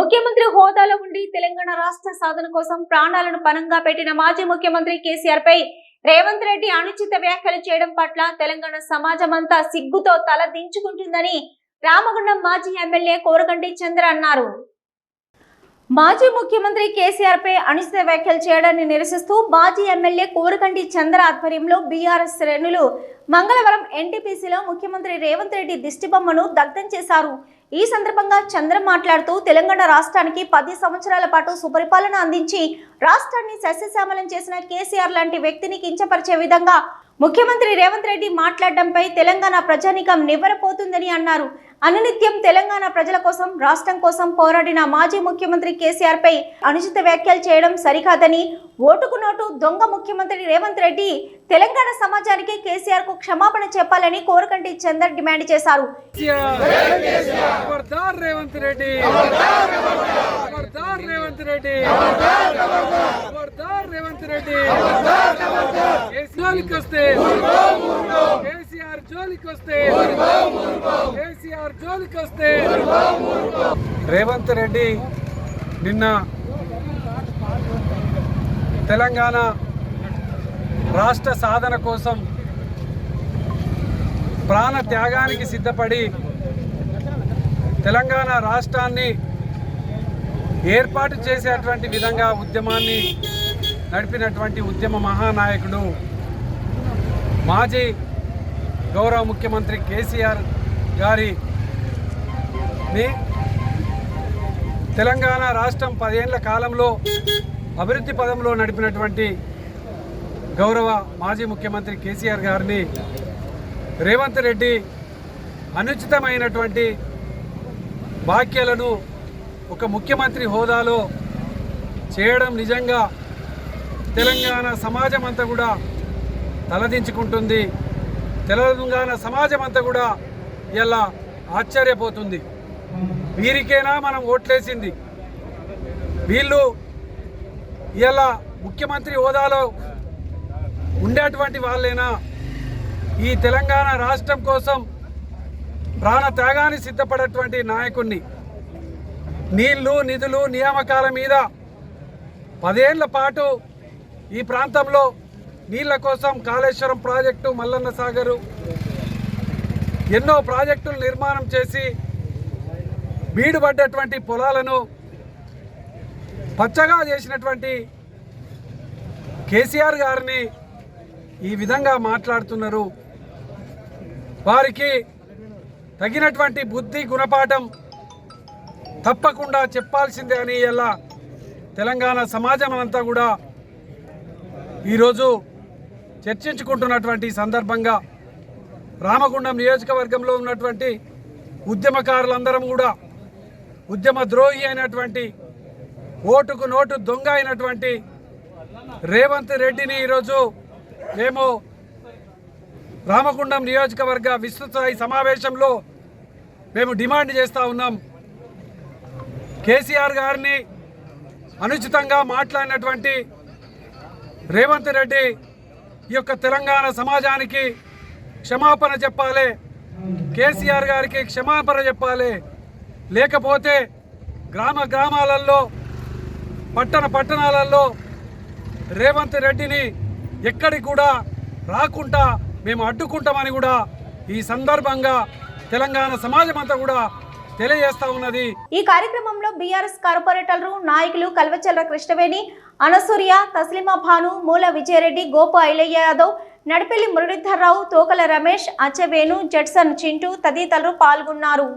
ముఖ్యమంత్రి హోదాలో ఉండి తెలంగాణ రాష్ట్ర సాధన కోసం ప్రాణాలను పనంగా పెట్టిన మాజీ ముఖ్యమంత్రి కేసీఆర్ పై రేవంత్ రెడ్డి అనుచిత వ్యాఖ్యలు చేయడం పట్ల తెలంగాణ సమాజం అంతా సిగ్గుతో తల దించుకుంటుందని రామగుండం మాజీ ఎమ్మెల్యే కోరగంటి చంద్ర అన్నారు. మాజీ ముఖ్యమంత్రి కేసీఆర్ పై అనుచిత వ్యాఖ్యలు చేయడాన్ని నిరసిస్తూ మాజీ ఎమ్మెల్యే కోరకండి చంద్ర ఆధ్వర్యంలో బీఆర్ఎస్ శ్రేణులు మంగళవారం ఎన్టీపీసీలో ముఖ్యమంత్రి రేవంత్ రెడ్డి దిష్టిబొమ్మను దగ్ధం చేశారు. ఈ సందర్భంగా చంద్ర మాట్లాడుతూ తెలంగాణ రాష్ట్రానికి పది సంవత్సరాల పాటు సుపరిపాలన అందించి రాష్ట్రాన్ని సస్యశ్యామలం చేసిన కేసీఆర్ లాంటి వ్యక్తిని కించపరిచే విధంగా ముఖ్యమంత్రి రేవంత్ రెడ్డి మాట్లాడడంపై తెలంగాణ ప్రజానికం నివ్వరపోతుందని అన్నారు అనునిత్యం తెలంగాణ ప్రజల కోసం రాష్ట్రం కోసం పోరాడిన మాజీ ముఖ్యమంత్రి కేసీఆర్ పై అనుచిత వ్యాఖ్యలు చేయడం సరికాదని ఓటుకు నోటు దొంగ ముఖ్యమంత్రి రేవంత్ రెడ్డి తెలంగాణ సమాజానికి కేసీఆర్కు క్షమాపణ చెప్పాలని కోరకంటి చందర్ డిమాండ్ చేశారు రేవంత్ రెడ్డి రేవంత్ రెడ్డి కేసీఆర్ రేవంత్ రెడ్డి నిన్న తెలంగాణ రాష్ట్ర సాధన కోసం ప్రాణ త్యాగానికి సిద్ధపడి తెలంగాణ రాష్ట్రాన్ని ఏర్పాటు చేసేటువంటి విధంగా ఉద్యమాన్ని నడిపినటువంటి ఉద్యమ మహానాయకుడు మాజీ గౌరవ ముఖ్యమంత్రి కేసీఆర్ గారి గారిని తెలంగాణ రాష్ట్రం పదేళ్ళ కాలంలో అభివృద్ధి పదంలో నడిపినటువంటి గౌరవ మాజీ ముఖ్యమంత్రి కేసీఆర్ గారిని రేవంత్ రెడ్డి అనుచితమైనటువంటి వ్యాఖ్యలను ఒక ముఖ్యమంత్రి హోదాలో చేయడం నిజంగా తెలంగాణ సమాజం అంతా కూడా తలదించుకుంటుంది. తెలంగాణ సమాజం అంతా కూడా ఇలా ఆశ్చర్యపోతుంది. వీరికేనా మనం ఓట్లేసింది? వీళ్ళు ఇలా ముఖ్యమంత్రి హోదాలో ఉండేటువంటి వాళ్ళైనా? ఈ తెలంగాణ రాష్ట్రం కోసం ప్రాణ త్యాగాన్ని సిద్ధపడేటువంటి నాయకుణ్ణి. నీళ్ళు నిధులు నియామకాల మీద పదేళ్ళ పాటు ఈ ప్రాంతంలో నీళ్ళ కోసం కాళేశ్వరం ప్రాజెక్టు మల్లన్న సాగరు ఎన్నో ప్రాజెక్టులు నిర్మాణం చేసి బీడుపడ్డటువంటి పొలాలను పచ్చగా చేసినటువంటి కేసీఆర్ గారిని ఈ విధంగా మాట్లాడుతున్నారు. వారికి తగినటువంటి బుద్ధి గుణపాఠం తప్పకుండా చెప్పాల్సిందే అని ఇలా తెలంగాణ సమాజం అంతా కూడా ఈరోజు చర్చించుకుంటున్నటువంటి సందర్భంగా రామగుండం నియోజకవర్గంలో ఉన్నటువంటి ఉద్యమకారులందరం కూడా ఉద్యమ ద్రోహి అయినటువంటి ఓటుకు నోటు దొంగ అయినటువంటి రేవంత్ రెడ్డిని ఈరోజు మేము రామగుండం నియోజకవర్గ విస్తృత సమావేశంలో మేము డిమాండ్ చేస్తూ ఉన్నాం. కేసీఆర్ గారిని అనుచితంగా మాట్లాడినటువంటి రేవంత్ రెడ్డి ఈ యొక్క తెలంగాణ సమాజానికి క్షమాపణ చెప్పాలి. కేసీఆర్ గారికి క్షమాపణ చెప్పాలి. లేకపోతే గ్రామ గ్రామాలలో పట్టణ పట్టణాలలో రేవంత్ రెడ్డిని ఎక్కడికి కూడా రాకుండా మేము అడ్డుకుంటామని కూడా ఈ సందర్భంగా తెలంగాణ సమాజం అంతా కూడా తెలియజేస్తా ఉన్నది. ఈ కార్యక్రమంలో బీఆర్ఎస్ కార్పొరేటర్లు నాయకులు కల్వచల్ల కృష్ణవేణి అనసూర్య తస్లిమా భాను మూల విజయరెడ్డి గోపు ఐలయ్య యాదవ్ నడిపెల్లి మురళీధర్రావు తోకల రమేష్ అచ్చవేణు జడ్సన్ చింటూ తదితరులు పాల్గొన్నారు.